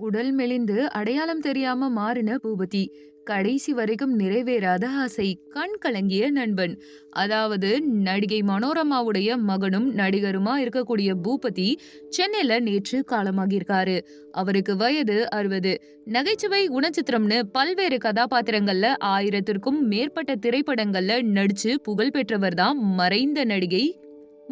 உடல் மெலிந்து அடையாளம் தெரியாம மாறின பூபதி. கடைசி வரைக்கும் நிறைவேறாத ஆசை. கண் கலங்கிய நண்பன். அதாவது நடிகை மனோரமாவுடைய மகனும் நடிகருமா இருக்கக்கூடிய பூபதி சென்னையில நேற்று காலமாகியிருக்காரு. அவருக்கு வயது அறுபது. நகைச்சுவை குணச்சித்திரம்னு பல்வேறு கதாபாத்திரங்கள்ல ஆயிரத்திற்கும் மேற்பட்ட திரைப்படங்கள்ல நடிச்சு புகழ் பெற்றவர் தான் மறைந்த நடிகை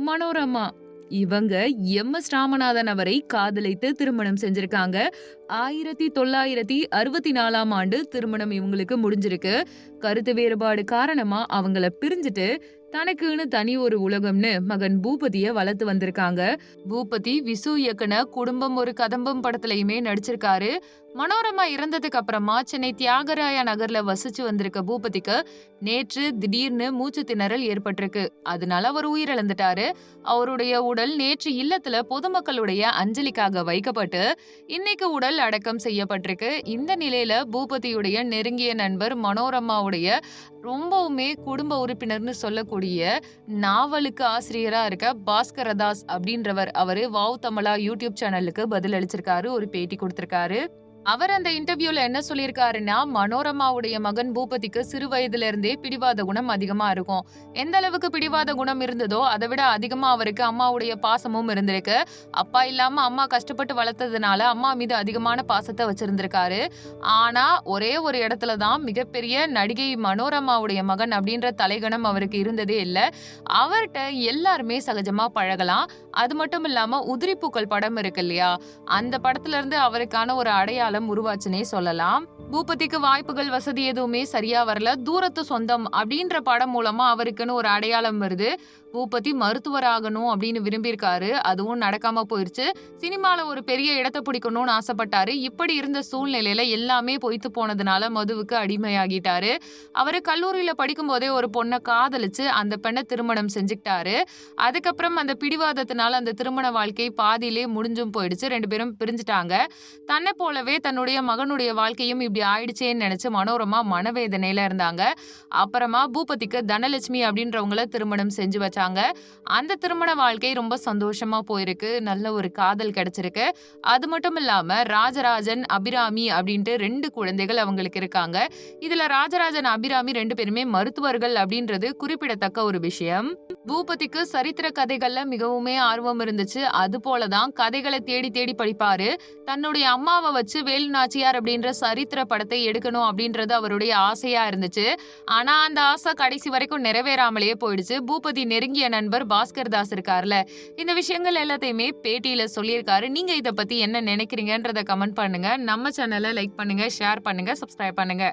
மனோரமா. இவங்க எம். எஸ். ராமநாதன் அவரை காதலித்து திருமணம் செஞ்சிருக்காங்க. ஆயிரத்தி தொள்ளாயிரத்தி அறுபத்தி நாலாம் ஆண்டு திருமணம் இவங்களுக்கு முடிஞ்சிருக்கு. கருத்து வேறுபாடு காரணமா அவங்கள பிரிஞ்சுட்டு தனக்குன்னு தனி ஒரு உலகம்னு மகன் பூபதிய வளர்த்து வந்திருக்காங்க. பூபதி விசு இயக்குன குடும்பம் ஒரு கதம்பம் படத்துலயுமே நடிச்சிருக்காரு. மனோரமா இறந்ததுக்கு அப்புறமா சென்னை தியாகராய நகர்ல வசிச்சு வந்திருக்க பூபதிக்கு நேற்று திடீர்னு மூச்சு திணறல் ஏற்பட்டிருக்கு. அதனால அவர் உயிரிழந்துட்டாரு. அவருடைய உடல் நேற்று இல்லத்துல பொதுமக்களுடைய அஞ்சலிக்காக வைக்கப்பட்டு இன்னைக்கு உடல் அடக்கம் செய்யப்பட்டிருக்கு. இந்த நிலையில பூபதியுடைய நெருங்கிய நண்பர் மனோரமாவுடைய ரொம்பவுமே குடும்ப உறுப்பினர்னு சொல்லக்கூடிய நாவலுக்கு ஆசிரியரா இருக்க பாஸ்கரதாஸ் அப்படின்றவர் அவரு வாவ் தமிழா யூடியூப் சேனலுக்கு பதில் அளிச்சிருக்காரு ஒரு பேட்டி கொடுத்திருக்காரு. அவர் அந்த இன்டர்வியூல என்ன சொல்லியிருக்காருன்னா மனோரமாவுடைய மகன் பூபதிக்கு சிறு வயதுல இருந்தே பிடிவாத குணம் அதிகமா இருக்கும். எந்த அளவுக்கு பிடிவாத குணம் இருந்ததோ அதை விட அதிகமா அவருக்கு அம்மாவுடைய பாசமும் இருந்திருக்கு. அப்பா இல்லாம அம்மா கஷ்டப்பட்டு வளர்த்ததுனால அம்மா மீது அதிகமான பாசத்தை வச்சிருந்திருக்காரு. ஆனா ஒரே ஒரு இடத்துல தான் மிகப்பெரிய நடிகை மனோரமாவுடைய மகன் அப்படின்ற தலைகணம் அவருக்கு இருந்ததே இல்லை. அவர்கிட்ட எல்லாருமே சகஜமா பழகலாம். அது மட்டும் இல்லாம உதிரிப்பூக்கள் படம் இருக்கு இல்லையா? அந்த படத்துல இருந்து அவருக்கான ஒரு அடையாளம் உருவாச்சுன்னே சொல்லலாம். பூபதிக்கு வாய்ப்புகள் வசதி எதுவுமே சரியா வரல. தூரத்து சொந்தம் அப்படின்ற படம் மூலமா அவருக்குன்னு ஒரு அடையாளம் வருது. பூபதி மருத்துவராகணும் அப்படின்னு விரும்பியிருக்காரு. அதுவும் நடக்காம போயிருச்சு. சினிமால ஒரு பெரிய இடத்தை பிடிக்கணும்னு ஆசைப்பட்டாரு. இப்படி இருந்த சூழ்நிலையில எல்லாமே பொய்த்து போனதுனால மதுவுக்கு அடிமையாகிட்டாரு. அவரு கல்லூரியில படிக்கும் போதே ஒரு பொண்ணை காதலிச்சு அந்த பெண்ணை திருமணம் செஞ்சுக்கிட்டாரு. அதுக்கப்புறம் அந்த பிடிவாதத்தினால அந்த திருமண வாழ்க்கை பாதியிலே முடிஞ்சும் போயிடுச்சு. ரெண்டு பேரும் பிரிஞ்சுட்டாங்க. தன்னை போலவே தன்னுடைய மகனுடைய வாழ்க்கையும் இப்படி ஆயிடுச்சேன்னு நினைச்சு மனோரமா மனவேதனையில இருந்தாங்க. அப்புறமா பூபதிக்கு தனலட்சுமி அப்படின்றவங்கள திருமணம் செஞ்சு வச்சாங்க. அந்த திருமண வாழ்க்கை ரொம்ப சந்தோஷமா போயிருக்கு. நல்ல ஒரு காதல் கிடைச்சிருக்கு. அது மட்டும் இல்லாம ராஜராஜன் அபிராமி அப்படின்ட்டு ரெண்டு குழந்தைகள் அவங்களுக்கு இருக்காங்க. இதுல ராஜராஜன் அபிராமி ரெண்டு பேருமே மருத்துவர்கள் அப்படின்றது குறிப்பிடத்தக்க ஒரு விஷயம். பூபதிக்கு சரித்திர கதைகள்ல மிகவுமே ஆர்வம் இருந்துச்சு. அது போலதான் கதைகளை தேடி தேடி படிப்பாரு. தன்னுடைய அம்மாவை வச்சு வேலு நாச்சியார் அப்படின்ற சரித்திர படத்தை எடுக்கணும் அப்படின்றது அவருடைய ஆசையா இருந்துச்சு. ஆனா அந்த ஆசை கடைசி வரைக்கும் நிறைவேறாமலேயே போயிடுச்சு. பூபதி நெருங்கிய நண்பர் பாஸ்கர் தாஸ் இருக்கார்ல. இந்த விஷயங்கள் எல்லாத்தையுமே பேட்டியில சொல்லியிருக்காரு. நீங்க இதை பத்தி என்ன நினைக்கிறீங்கன்றத கமெண்ட் பண்ணுங்க. நம்ம சேனலை லைக் பண்ணுங்க ஷேர் பண்ணுங்க சப்ஸ்கிரைப் பண்ணுங்க.